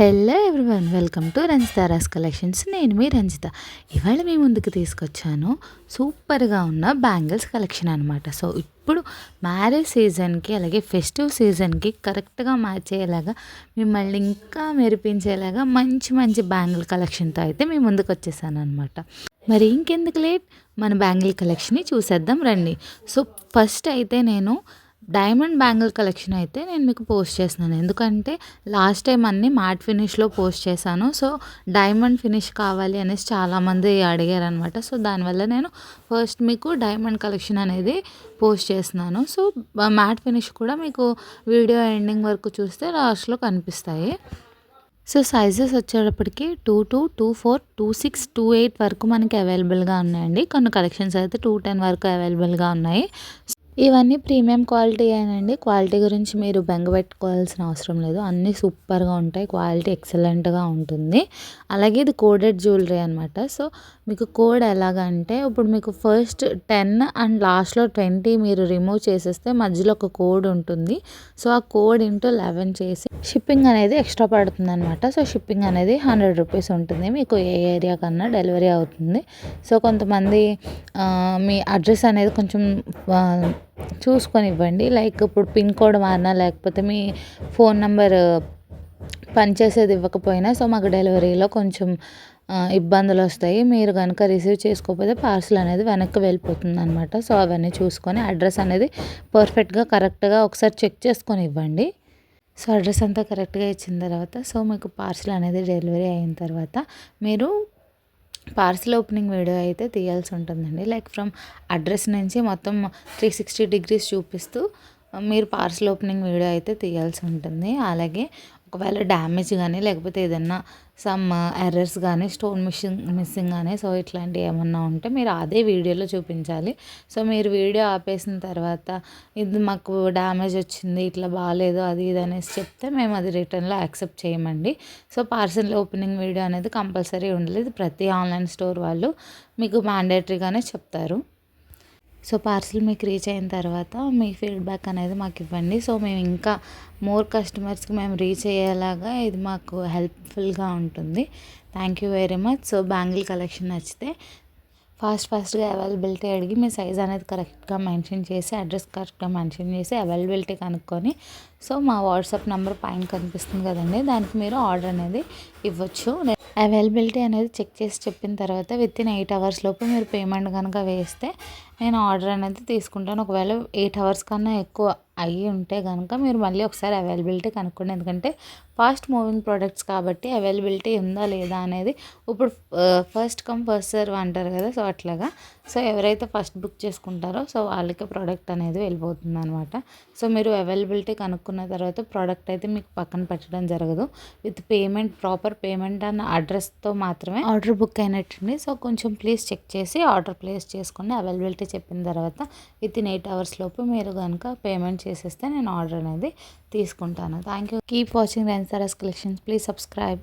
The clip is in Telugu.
Hello everyone welcome to Ranjitha Ross collections. నేను మీ రంజిత. ఇవాళ మీ ముందుకు తీసుకొచ్చాను సూపర్గా ఉన్న బ్యాంగిల్స్ కలెక్షన్ అనమాట సో ఇప్పుడు మ్యారేజ్ సీజన్కి అలాగే ఫెస్టివ్ సీజన్కి కరెక్ట్గా మ్యాచ్ అయ్యేలాగా మిమ్మల్ని ఇంకా మెరిపించేలాగా మంచి మంచి బ్యాంగిల్ కలెక్షన్తో అయితే మీ ముందుకు వచ్చేసాను అనమాట మరి ఇంకెందుకు లేట్? మన బ్యాంగిల్ కలెక్షన్ని చూసేద్దాం రండి. సో ఫస్ట్ అయితే నేను డైమండ్ బ్యాంగిల్ కలెక్షన్ అయితే నేను మీకు పోస్ట్ చేస్తున్నాను. ఎందుకంటే లాస్ట్ టైం అన్నీ మ్యాట్ ఫినిష్లో పోస్ట్ చేశాను. సో డైమండ్ ఫినిష్ కావాలి అనేసి చాలామంది అడిగారు అనమాట సో దానివల్ల నేను ఫస్ట్ మీకు డైమండ్ కలెక్షన్ అనేది పోస్ట్ చేస్తున్నాను. సో మ్యాట్ ఫినిష్ కూడా మీకు వీడియో ఎండింగ్ వరకు చూస్తే లాస్ట్లో కనిపిస్తాయి. సో సైజెస్ వచ్చేటప్పటికి two two two four two six two eight వరకు మనకి అవైలబుల్గా ఉన్నాయండి. కొన్ని కలెక్షన్స్ అయితే టూ టెన్ వరకు అవైలబుల్గా ఉన్నాయి. ఇవన్నీ ప్రీమియం క్వాలిటీ అయినండి క్వాలిటీ గురించి మీరు బెంగ పెట్టుకోవాల్సిన అవసరం లేదు. అన్నీ సూపర్గా ఉంటాయి. క్వాలిటీ ఎక్సలెంట్గా ఉంటుంది. అలాగే ఇది కోడెడ్ జ్యువెలరీ అనమాట సో మీకు కోడ్ ఎలాగంటే ఇప్పుడు మీకు ఫస్ట్ టెన్ అండ్ లాస్ట్లో ట్వంటీ మీరు రిమూవ్ చేసేస్తే మధ్యలో ఒక కోడ్ ఉంటుంది. సో ఆ కోడ్ ఇంటూ లెవెన్ చేసి షిప్పింగ్ అనేది ఎక్స్ట్రా పడుతుంది అనమాట సో షిప్పింగ్ అనేది హండ్రెడ్ రూపీస్ ఉంటుంది. మీకు ఏ ఏరియా కన్నా డెలివరీ అవుతుంది. సో కొంతమంది మీ అడ్రస్ అనేది కొంచెం చూసుకొని ఇవ్వండి లైక్ ఇప్పుడు పిన్ కోడ్ మారినా లేకపోతే మీ ఫోన్ నెంబర్ పనిచేసేది ఇవ్వకపోయినా సో మాకు డెలివరీలో కొంచెం ఇబ్బందులు వస్తాయి మీరు కనుక రిసీవ్ చేసుకోకపోతే పార్సల్ అనేది వెనక్కి వెళ్ళిపోతుంది అనమాట సో అవన్నీ చూసుకొని అడ్రస్ అనేది పర్ఫెక్ట్గా కరెక్ట్గా ఒకసారి చెక్ చేసుకొని ఇవ్వండి సో అడ్రస్ అంతా కరెక్ట్గా ఇచ్చిన తర్వాత సో మీకు పార్సల్ అనేది డెలివరీ అయిన తర్వాత మీరు పార్సిల్ ఓపెనింగ్ వీడియో అయితే తీయాల్సి ఉంటుందండి. లైక్ ఫ్రమ్ అడ్రస్ నుంచి మొత్తం త్రీ సిక్స్టీ డిగ్రీస్ చూపిస్తూ మీరు పార్సల్ ఓపెనింగ్ వీడియో అయితే తీయాల్సి ఉంటుంది. అలాగే ఒకవేళ డ్యామేజ్ కానీ లేకపోతే ఏదన్నా సమ్ ఎర్రర్స్ కానీ స్టోన్ మిషింగ్ మిస్సింగ్ కానీ సో ఇట్లాంటివి ఏమన్నా ఉంటే మీరు అదే వీడియోలో చూపించాలి. సో మీరు వీడియో ఆపేసిన తర్వాత ఇది మాకు డ్యామేజ్ వచ్చింది ఇట్లా బాగాలేదు అది ఇది అనేసి చెప్తే మేము అది రిటర్న్లో యాక్సెప్ట్ చేయమండి. సో పార్సల్ ఓపెనింగ్ వీడియో అనేది కంపల్సరీ ఉండలేదు ప్రతి ఆన్లైన్ స్టోర్ వాళ్ళు మీకు మ్యాండేటరీగానే చెప్తారు. సో పార్సిల్ మీకు రీచ్ అయిన తర్వాత మీ ఫీడ్బ్యాక్ అనేది మాకు ఇవ్వండి. సో మేము ఇంకా మోర్ కస్టమర్స్కి మేము రీచ్ అయ్యేలాగా ఇది మాకు హెల్ప్ఫుల్గా ఉంటుంది. Thank you very much so bangle collection నచ్చితే ఫాస్ట్ ఫాస్ట్గా అవైలబిలిటీ అడిగి మీ సైజ్ అనేది కరెక్ట్గా మెన్షన్ చేసి అడ్రస్ కరెక్ట్గా మెన్షన్ చేసి అవైలబిలిటీ కనుక్కొని సో మా వాట్సాప్ నెంబర్ పైన కనిపిస్తుంది కదండి దానికి మీరు ఆర్డర్ అనేది ఇవ్వచ్చు. అవైలబిలిటీ అనేది చెక్ చేసి చెప్పిన తర్వాత విత్ ఇన్ ఎయిట్ అవర్స్ లోపు మీరు పేమెంట్ కనుక వేస్తే నేను ఆర్డర్ అనేది తీసుకుంటాను. ఒకవేళ ఎయిట్ అవర్స్ కన్నా ఎక్కువ అయ్యి ఉంటే కనుక మీరు మళ్ళీ ఒకసారి అవైలబిలిటీ కనుక్కోండి. ఎందుకంటే ఫాస్ట్ మూవింగ్ ప్రోడక్ట్స్ కాబట్టి అవైలబిలిటీ ఉందా లేదా అనేది ఇప్పుడు ఫస్ట్ కమ్ ఫస్ట్ సర్వ్ అంటారు కదా సో అట్లాగా. సో ఎవరైతే ఫస్ట్ బుక్ చేసుకుంటారో సో వాళ్ళకి ప్రోడక్ట్ అనేది వెళ్ళిపోతుంది అనమాట సో మీరు అవైలబిలిటీ కనుక్కున్న తర్వాత ప్రోడక్ట్ అయితే మీకు పక్కన పెట్టడం జరగదు. విత్ పేమెంట్ ప్రాపర్ పేమెంట్ అన్న అడ్రస్తో మాత్రమే ఆర్డర్ బుక్ అయినట్టుంది. సో కొంచెం ప్లీజ్ చెక్ చేసి ఆర్డర్ ప్లేస్ చేసుకుని అవైలబిలిటీ చెప్పిన తర్వాత విత్ ఇన్ ఎయిట్ అవర్స్ లోపు మీరు కనుక పేమెంట్ చేసేస్తే నేను ఆర్డర్ అనేది తీసుకుంటాను. Thank you keep watching రెన్సారస్ collections please subscribe